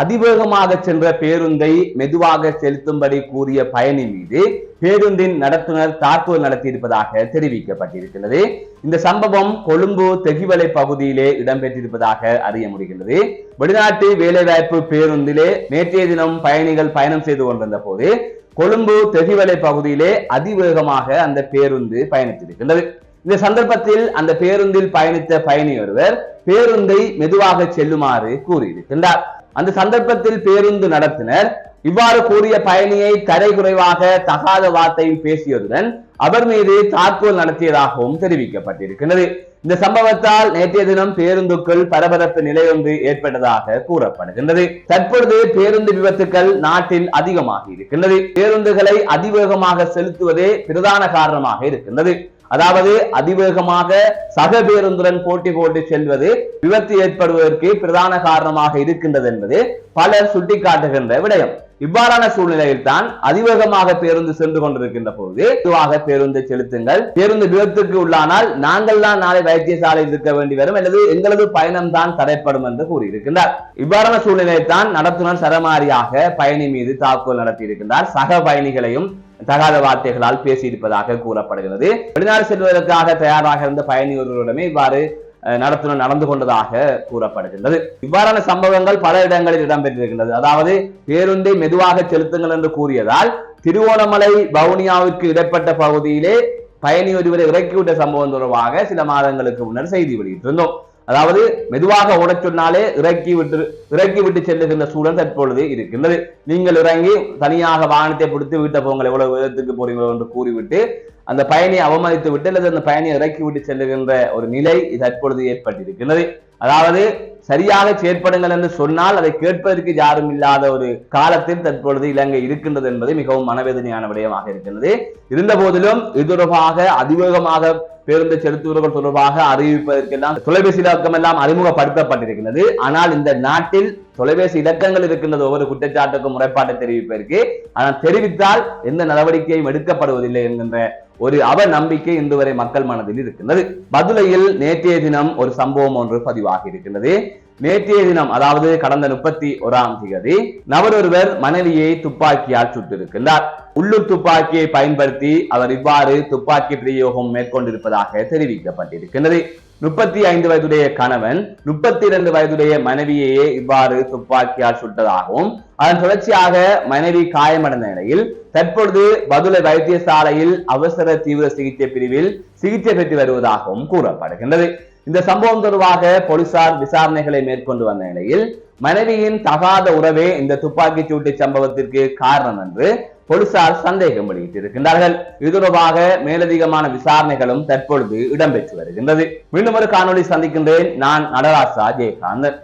அதிவேகமாக சென்ற பேருந்தை மெதுவாக செலுத்தும்படி கூறிய பயணி மீது பேருந்தின் நடத்துனர் தாக்குதல் நடத்தியிருப்பதாக தெரிவிக்கப்பட்டிருக்கிறது. இந்த சம்பவம் கொழும்பு தெகிவலை பகுதியிலே இடம்பெற்றிருப்பதாக அறிய முடிகிறது வெளிநாட்டு வேலைவாய்ப்பு பேருந்திலே நேற்றைய தினம் பயணிகள் பயணம் செய்து கொண்டிருந்த போது கொழும்பு தெகிவலை பகுதியிலே அதிவேகமாக அந்த பேருந்து பயணித்திருக்கின்றது. இந்த சந்தர்ப்பத்தில் அந்த பேருந்தில் பயணித்த பயணி ஒருவர் பேருந்தை மெதுவாக செல்லுமாறு கூறியிருக்கின்றார். அந்த சந்தர்ப்பத்தில் பேருந்து நடத்தினர். இவ்வாறு கூறிய பயணியை தரைகுறைவாக தகாத வார்த்தையில் பேசியதுடன் அவர் மீது தாக்குதல் நடத்தியதாகவும் தெரிவிக்கப்பட்டிருக்கிறது. இந்த சம்பவத்தால் நேற்றைய தினம் பேருந்துக்குள் பரபரப்பு நிலை ஒன்று ஏற்பட்டதாக கூறப்படுகின்றது. தற்பொழுது பேருந்து விபத்துக்கள் நாட்டில் அதிகமாக இருக்கின்றது. பேருந்துகளை அதிவேகமாக செலுத்துவதே பிரதான காரணமாக இருக்கின்றது. அதாவது அதிவேகமாக சக பேருந்துடன் போட்டி போட்டு செல்வது விபத்து ஏற்படுவதற்கு பிரதான காரணமாக இருக்கின்றது என்பது பலர் சுட்டிக்காட்டுகின்ற விடயம். இவ்வாறான சூழ்நிலையில் தான் அதிவேகமாக பேருந்து சென்று கொண்டிருக்கின்ற போது மெதுவாக பேருந்து செலுத்துங்கள். பேருந்து விபத்துக்கு உள்ளானால் நாங்கள் தான் நாளை வைத்தியசாலையில் இருக்க வேண்டி வரும் அல்லது எங்களது பயணம் தான் தடைப்படும் என்று கூறியிருக்கின்றார். இவ்வாறான சூழ்நிலையை தான் நடத்துனர் சரமாரியாக பயணி மீது தாக்குதல் நடத்தியிருக்கின்றார். சக பயணிகளையும் தகாத வார்த்தைகளால் பேசியிருப்பதாக கூறப்படுகிறது. வெளிநாடு செல்வதற்காக தயாராக இருந்த பயணி இவ்வாறு நடத்துனர் நடந்து கொண்டதாக கூறப்படுகின்றது. இவ்வாறான சம்பவங்கள் பல இடங்களில் இடம்பெற்றிருக்கின்றது. அதாவது பேருந்தை மெதுவாக செலுத்துங்கள் என்று கூறியதால் திருவோணமலை வவுனியாவிற்கு இடைப்பட்ட பகுதியிலே பயணி ஒருவரை இறக்கிவிட்ட சம்பவம் தொடர்பாக சில மாதங்களுக்கு முன்னர் செய்தி வெளியிட்டிருந்தோம். அதாவது மெதுவாக ஓடச் சொன்னாலே இறக்கி விட்டு இறக்கி விட்டு செல்லுகின்ற சூழல் தற்பொழுது இருக்கின்றது. நீங்கள் இறங்கி தனியாக வாகனத்தை பிடித்து வீட்டை போங்கள் எவ்வளவு விதத்துக்கு போறீங்களோ என்று கூறிவிட்டு அந்த பயணியை அவமதித்து விட்டு அல்லது அந்த பயணியை இறக்கி விட்டு செல்லுகின்ற ஒரு நிலை தற்பொழுது ஏற்பட்டிருக்கின்றது. அதாவது சரியாக செயற்படுங்கள் என்று சொன்னால் அதை கேட்பதற்கு யாரும் இல்லாத ஒரு காலத்தில் தற்பொழுது இலங்கை இருக்கின்றது என்பது மிகவும் மனவேதனையான விடயமாக இருக்கின்றது. இருந்த போதிலும் இது தொடர்பாக அதிவேகமாக பேருந்து செலுத்துவர்கள் தொடர்பாக அறிவிப்பதற்கெல்லாம் தொலைபேசி இலக்கம் எல்லாம் அறிமுகப்படுத்தப்பட்டிருக்கிறது ஆனால் இந்த நாட்டில் தொலைபேசி இலக்கங்கள் இருக்கின்றது ஒவ்வொரு குற்றச்சாட்டுக்கும் முறைப்பாட்டை தெரிவிப்பதற்கு. ஆனால் தெரிவித்தால் எந்த நடவடிக்கையும் எடுக்கப்படுவதில்லை என்கின்ற ஒரு அவ நம்பிக்கை இன்று வரை மக்கள் மனதில் இருக்கின்றது. பதுளையில் நேற்றைய தினம் ஒரு சம்பவம் ஒன்று பதிவாகி இருக்கின்றது. நேற்றைய தினம் அதாவது கடந்த முப்பத்தி ஒராம் திகதி நபர் ஒருவர் மனைவியை துப்பாக்கியால் சுட்டிருக்கிறார் உள்ளூர் துப்பாக்கியை பயன்படுத்தி அவர் இவ்வாறு துப்பாக்கி பிரயோகம் மேற்கொண்டிருப்பதாக தெரிவிக்கப்பட்டிருக்கின்றது. முப்பத்தி ஐந்து வயதுடைய கணவன் முப்பத்தி இரண்டு வயதுடைய மனைவியையே இவ்வாறு துப்பாக்கியால் சுட்டதாகவும் அதன் தொடர்ச்சியாக மனைவி காயமடைந்த நிலையில் தற்பொழுது பதுளை வைத்தியசாலையில் அவசர தீவிர சிகிச்சை பிரிவில் சிகிச்சை பெற்று வருவதாகவும் கூறப்படுகின்றது. இந்த சம்பவம் தொடர்பாக போலீசார் விசாரணைகளை மேற்கொண்டு வந்த நிலையில் மனைவியின் தகாத உறவே இந்த துப்பாக்கிச் சூட்டு சம்பவத்திற்கு காரணம் என்று போலீசார் சந்தேகம் வெளியிட்டிருக்கின்றார்கள். இது தொடர்பாக மேலதிகமான விசாரணைகளும் தற்பொழுது இடம்பெற்று வருகின்றது. மீண்டும் ஒரு காணொளி சந்திக்கின்றேன். நான் நடராசா ஜெயகாந்தன்.